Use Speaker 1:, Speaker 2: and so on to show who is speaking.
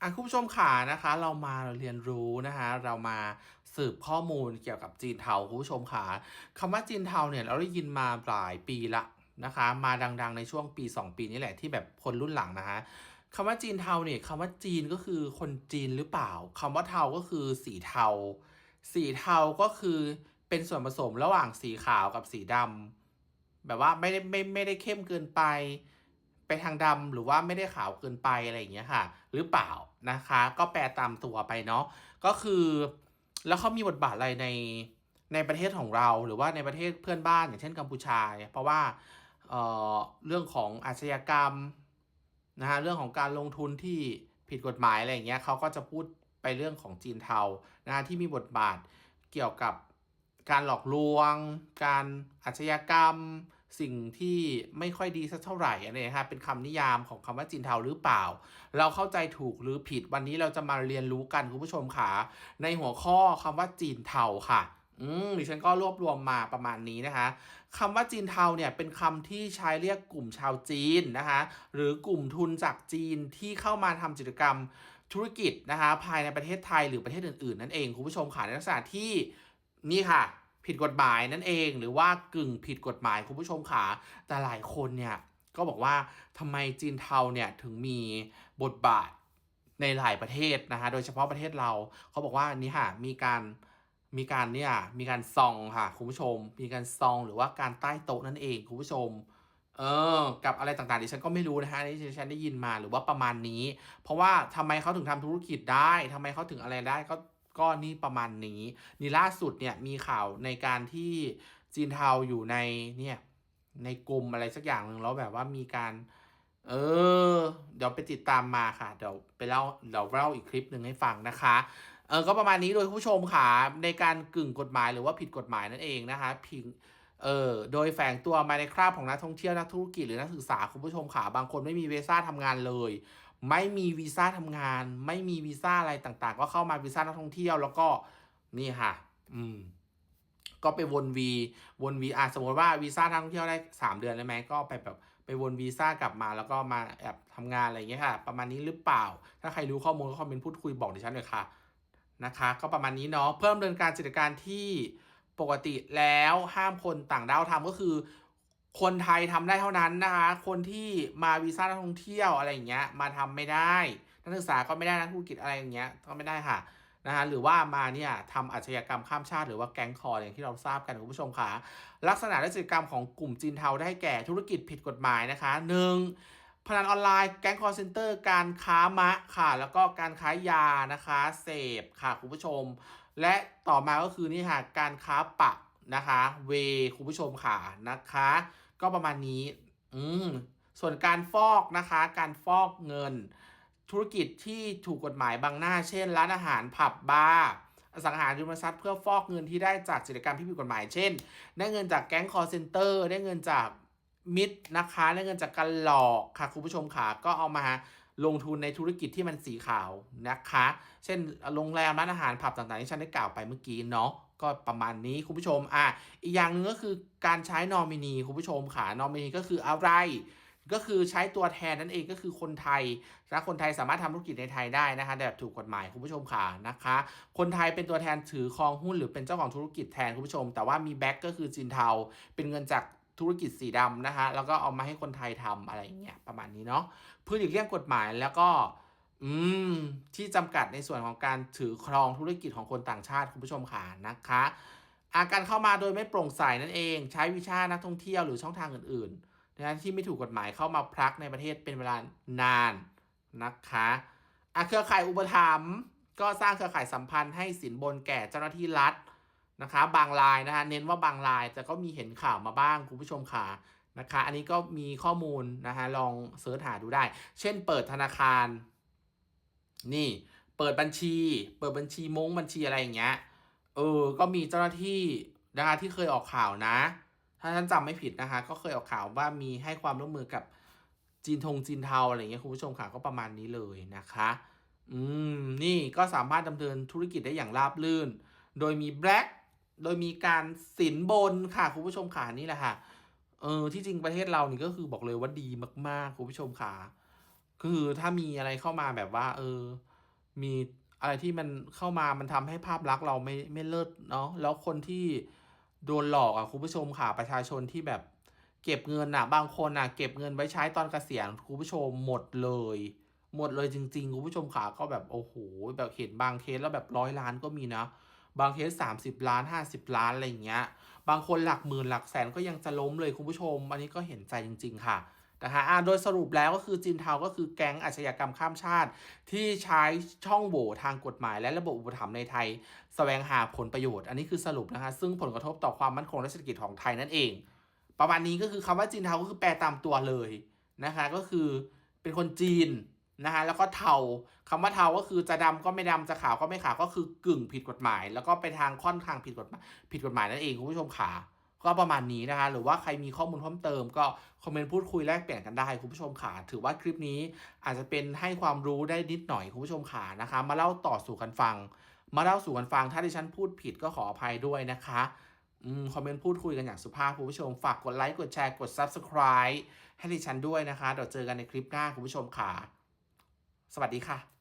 Speaker 1: อะคุณผู้ชมขานะคะ เรามาเรียนรู้นะคะ เรามาสืบข้อมูลเกี่ยวกับจีนเทาคุณผู้ชมขาคำว่าจีนเทาเนี่ยเราได้ยินมาหลายปีละนะคะ มาดังๆในช่วงปี 2 ปีนี้แหละที่แบบคนรุ่นหลังนะคะคำว่าจีนเทาเนี่ยคำว่าจีนก็คือคนจีนหรือเปล่าคำว่าเทาก็คือสีเทา สีเทาก็คือเป็นส่วนผสมระหว่างสีขาวกับสีดำแบบว่าไม่ได้ไม่ไม่ได้เข้มเกินไป ไปทางดำหรือว่าไม่ได้ขาวเกินไปอะไรอย่างเงี้ยค่ะ หรือเปล่านะคะ ก็แปลตามตัวไปเนาะก็คือแล้วเขามีบทบาทอะไรในในประเทศของเราหรือว่าในประเทศเพื่อนบ้านอย่างเช่นกัมพูชา เพราะว่าเอ่อเรื่องของอาชญากรรมนะฮะเรื่องของการลงทุนที่ผิดกฎหมายอะไรอย่างเงี้ยเขาก็จะพูดไปเรื่องของจีนเทานะะที่มีบทบาทเกี่ยวกับการหลอกลวง การอาชญากรรม สิ่งที่ไม่ค่อยดีสักเท่าไหร่อันนี้นะครับเป็นคำนิยามของคำว่าจีนเทาหรือเปล่า เราเข้าใจถูกหรือผิดวันนี้เราจะมาเรียนรู้กันคุณผู้ชมค่ะ ในหัวข้อคำว่าจีนเทาค่ะอืมดิฉันก็รวบรวมมาประมาณนี้นะคะคำว่าจีนเทาเนี่ยเป็นคำที่ใช้เรียกกลุ่มชาวจีนนะคะหรือกลุ่มทุนจากจีนที่เข้ามาทำกิจกรรมธุรกิจนะคะภายในประเทศไทยหรือประเทศอื่นๆ นั่นเองคุณผู้ชมค่ะในลักษณะที่นี่ค่ะ ผิดกฎหมายนั่นเอง หรือว่ากึ่งผิดกฎหมายคุณผู้ชมค่ะแต่หลายคนเนี่ยก็บอกว่าทำไมจีนเทาเนี่ยถึงมีบทบาทในหลายประเทศนะคะโดยเฉพาะประเทศเราเขาบอกว่านี่ค่ะมีการมีการเนี่ยมีการซองค่ะคุณผู้ชม มีการซองหรือว่าการใต้โต๊ะนั่นเองคุณผู้ชมเออ กับอะไรต่างๆดิฉันก็ไม่รู้นะฮะที่ฉันได้ยินมาหรือว่าประมาณนี้ เพราะว่าทำไมเขาถึงทำธุรกิจได้ทำไมเขาถึงอะไรได้ก็ ก็นี่ประมาณนี้นี่ล่าสุดเนี่ยมีข่าวในการที่จีนเทาอยู่ในเนี่ยในกลุ่มอะไรสักอย่างหนึ่งแล้วแบบว่ามีการ เออ เดี๋ยวไปติดตามมาค่ะ เดี๋ยวไปเล่าเดี๋ยวเล่าอีกคลิปหนึ่งให้ฟังนะคะเออก็ประมาณนี้โดยผู้ชมค่ะในการกึ่งกฎหมายหรือว่าผิดกฎหมายนั่นเองนะคะพิงเออโดยแฝงตัวมาในคราบของนักท่องเที่ยวนักธุรกิจหรือนักศึกษาคุณผู้ชมค่ะบางคนไม่มีวีซ่าทำงานเลย ไม่มีวีซ่าทำงาน ไม่มีวีซ่าอะไรต่างๆ ก็เข้ามาวีซ่านักท่องเที่ยวแล้วก็นี่ค่ะ อืม ก็ไปวนวีวนวีอะสมมติว่าวีซ่านักท่องเที่ยวได้สามเดือนได้ไหมก็ไปแบบไปวนวีซ่ากลับมาแล้วก็มาแอบทำงานอะไรอย่างเงี้ยค่ะ ประมาณนี้หรือเปล่า ถ้าใครรู้ข้อมูลก็คอมเมนต์พูดคุยบอกดิฉันเลยค่ะนะคะ ก็ประมาณนี้เนาะเพิ่มเดินการจัดการที่ปกติแล้วห้ามคนต่างด้าวทำก็คือ คนไทยทำได้เท่านั้นนะคะ คนที่มาวีซ่านักท่องเที่ยวอะไรอย่างเงี้ย มาทำไม่ได้ นักศึกษาก็ไม่ได้นักธุรกิจอะไรอย่างเงี้ยก็ไม่ได้ค่ะนะฮะหรือว่ามาเนี่ยทำอาชญากรรมข้ามชาติหรือว่าแก๊งคอร์อย่างที่เราทราบกันคุณผู้ชมค่ะลักษณะและกิจกรรมของกลุ่มจีนเทาได้แก่ธุรกิจผิดกฎหมายนะคะหนึ่งพนันออนไลน์แก๊งคอร์เซนเตอร์การค้ามะค่ะ แล้วก็การค้ายานะคะ เสพค่ะคุณผู้ชม และต่อมาก็คือนี่ค่ะการค้าปะ นะคะเวคุณผู้ชมค่ะนะคะ ก็ประมาณนี้ อืมส่วนการฟอกนะคะ การฟอกเงิน ธุรกิจที่ถูกกฎหมายบางหน้า เช่น ร้านอาหารผับบาร์สังหาริมทรัพย์เพื่อฟอกเงินที่ได้จากกิจกรรมที่ผิดกฎหมาย เช่น ได้เงินจากแก๊งคอร์เซนเตอร์ ได้เงินจากมิตรนะคะได้เงินจากการหลอกค่ะคุณผู้ชมค่ะ ก็เอามาลงทุนในธุรกิจที่มันสีขาวนะคะ เช่นโรงแรมร้านอาหารผับต่างๆที่ฉันได้กล่าวไปเมื่อกี้เนาะ ก็ประมาณนี้คุณผู้ชมอะอีกอย่างหนึ่งก็คือการใช้นอมินีคุณผู้ชมค่ะนอมินีก็คืออะไรก็คือใช้ตัวแทนนั่นเองก็คือคนไทยและคนไทยสามารถทำธุรกิจในไทยได้นะคะแบบถูกกฎหมายคุณผู้ชมค่ะนะคะ คนไทยเป็นตัวแทนถือครองหุ้นหรือเป็นเจ้าของธุรกิจแทนคุณผู้ชม แต่ว่ามีแบ็กก็คือจีนเทาเป็นเงินจากธุรกิจสีดำนะคะแล้วก็เอามาให้คนไทยทำอะไรอย่างเงี้ยประมาณนี้เนาะเพื่อหลีกเลี่ยงกฎหมายแล้วก็ อืมที่จำกัดในส่วนของการถือครองธุรกิจของคนต่างชาติคุณผู้ชมค่ะนะคะ อาการเข้ามาโดยไม่โปร่งใสนั่นเอง ใช้วิชานักท่องเที่ยวหรือช่องทางอื่นๆนะที่ไม่ถูกกฎหมายเข้ามาพลักในประเทศเป็นเวลานานนะคะอาเครือข่ายอุปถัมภ์ก็สร้างเครือข่ายสัมพันธ์ให้สินบนแก่เจ้าหน้าที่รัฐนะคะ บางรายนะคะเน้นว่าบางรายแต่ก็มีเห็นข่าวมาบ้างคุณผู้ชมค่ะนะคะ อันนี้ก็มีข้อมูลนะคะลองเสิร์ชหาดูได้ เช่นเปิดธนาคาร นี่เปิดบัญชี เปิดบัญชีมงบัญชีอะไรอย่างเงี้ย เออ ก็มีเจ้าหน้าที่นะคะที่เคยออกข่าวนะ ถ้าท่านจำไม่ผิดนะคะ ก็เคยออกข่าวว่ามีให้ความร่วมมือกับจีนทงจีนเทาอะไรเงี้ยคุณผู้ชมค่ะก็ประมาณนี้เลยนะคะ อืม นี่ก็สามารถดำเนินธุรกิจได้อย่างราบรื่น โดยมีแบล็กโดยมีการสินบนค่ะคุณผู้ชมค่ะนี่แหละค่ะ เออที่จริงประเทศเรานี่ก็คือบอกเลยว่าดีมากๆคุณผู้ชมค่ะ คือถ้ามีอะไรเข้ามาแบบว่า เออ มีอะไรที่มันเข้ามามันทำให้ภาพลักษณ์เราไม่ไม่เลิศเนาะแล้วคนที่โดนหลอกอะคุณผู้ชมค่ะประชาชนที่แบบเก็บเงินอะ บางคนอะ เก็บเงินไว้ใช้ตอนเกษียณคุณผู้ชมหมดเลย หมดเลยจริงๆคุณผู้ชมค่ะก็แบบโอ้โหแบบเห็นบางเคสแล้วแบบร้อยล้านก็มีนะ บางเคสสามสิบล้านห้าสิบล้านอะไรอย่างเงี้ย บางคนหลักหมื่นหลักแสนก็ยังจะล้มเลยคุณผู้ชม อันนี้ก็เห็นใจจริง ๆ ค่ะ นะคะะโดยสรุปแล้วก็คือจีนเทาก็คือแก๊งอาชญากรรมข้ามชาติ ที่ใช้ช่องโหว่ทางกฎหมาย และระบบอุปถัมภ์ในไทยแสวงหาผลประโยชน์ อันนี้คือสรุปนะคะซึ่งผลกระทบต่อความมั่นคงและเศรษฐกิจของไทยนั่นเอง ประมาณนี้ก็คือคำว่าจีนเทาก็คือแปลตามตัวเลยนะคะก็คือเป็นคนจีนนะคะแล้วก็เทาคำว่าเทาก็คือจะดำก็ไม่ดำจะขาวก็ไม่ขาวก็คือกึ่งผิดกฎหมาย แล้วก็ไปทางค่อนข้างผิดกฎหมายผิดกฎหมายนั่นเองคุณผู้ชมขา ก็ประมาณนี้นะคะหรือว่าใครมีข้อมูลเพิ่มเติมก็คอมเมนต์พูดคุยแลกเปลี่ยนกันได้คุณผู้ชมขาถือว่าคลิปนี้อาจจะเป็นให้ความรู้ได้นิดหน่อยคุณผู้ชมขานะคะมาเล่าต่อสู่กันฟัง มาเล่าสู่กันฟัง ถ้าดิฉันพูดผิดก็ขออภัยด้วยนะคะอคอมเมนต์พูดคุยกันอย่างสุภาพคุณผู้ชม ฝากกดไลค์กดแชร์กด Subscribe ให้ดิฉันด้วยนะคะเดี๋ยวเจอกันในคลิปหน้าคุณผู้ชมค่ะ สวัสดีค่ะ